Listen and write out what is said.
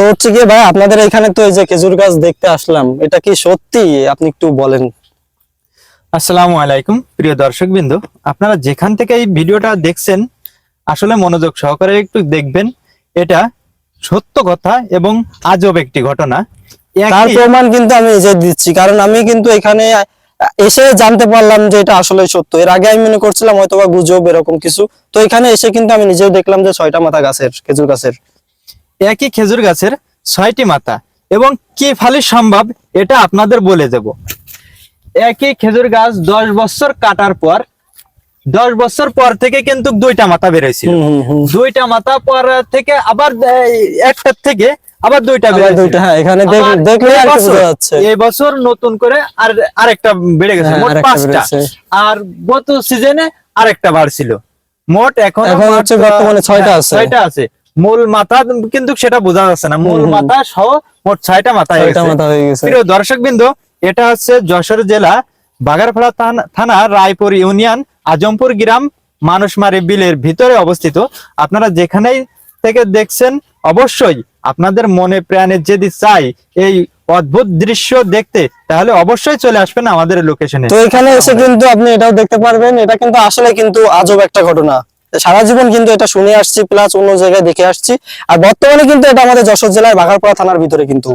তো হচ্ছে কি ভাই আপনাদের এখানে তো এই যে খেজুর গাছ দেখতে আসলাম এটা কি সত্যি? আপনি একটু বলেন। আসসালামু আলাইকুম প্রিয় দর্শকবৃন্দ। আপনারা যেখান থেকে এই ভিডিওটা দেখছেন আসলে মনোযোগ সহকারে একটু দেখবেন। এটা সত্য কথা এবং আজব একটি ঘটনা। তার প্রমাণ কিন্তু আমি নিজে দিচ্ছি কারণ আমি কিন্তু এখানে এসে জানতে পারলাম যে এটা আসলে সত্য। এর আগে আমি মনে করছিলাম হয়তো বা গুজব এরকম কিছু। তো এখানে এসে কিন্তু আমি নিজেও দেখলাম যে ছয়টা মাথা গাছের খেজুর গাছের। একই খেজুর গাছের ছয়টি মাথা এবং কি ফালি সম্ভব এটা আপনাদের বলে দেব। একই খেজুর গাছ দশ বছর কাটার পর দশ বছর পর থেকে কিন্তু দুইটা মাথা বেরোয়ছিল। দুইটা মাথা পর থেকে আবার একটার থেকে আবার দুইটা হ্যাঁ এখানে দেখলে এই বছর- নতুন করে আর আরেকটা বেড়ে গেছে হ্যাঁ, মোট পাঁচটা। আর গত সিজনে আরেকটা বাড়ছিল। মোট এখন এখন হচ্ছে বর্তমানে ছয়টা আছে। ছয়টা আছে। মূল মাথা কিন্তু সেটা বোঝা যাচ্ছে না। মূল। মাথা সহ মোট ছয়টা মাথা গেছে। মাথা হয়ে গেছে। প্রিয় দর্শক বিন্দু এটা হচ্ছে যশোর জেলা বাগারপাড়া থানা রায়পুর ইউনিয়ন আজমপুর গ্রাম মানুষমারি বিলের ভিতরে অবস্থিত। আপনারা যেখানেই থেকে দেখছেন অবশ্যই আপনাদের মনে প্রাণে যদি চাই এই অদ্ভুত দৃশ্য দেখতে তাহলে অবশ্যই চলে আসবেন আমাদের লোকেশনে তো এখানে এসে কিন্তু আপনি এটাও দেখতে পারবেন। এটা কিন্তু আসলে কিন্তু আজব একটা ঘটনা। সারা জীবন কিন্তু এটা শুনে আসছি প্লাস অন্য জায়গায় দেখে আসছি। আর বর্তমানে কিন্তু এটা আমাদের যশোর জেলার বাঘারপাড়া থানার ভিতরে কিন্তু।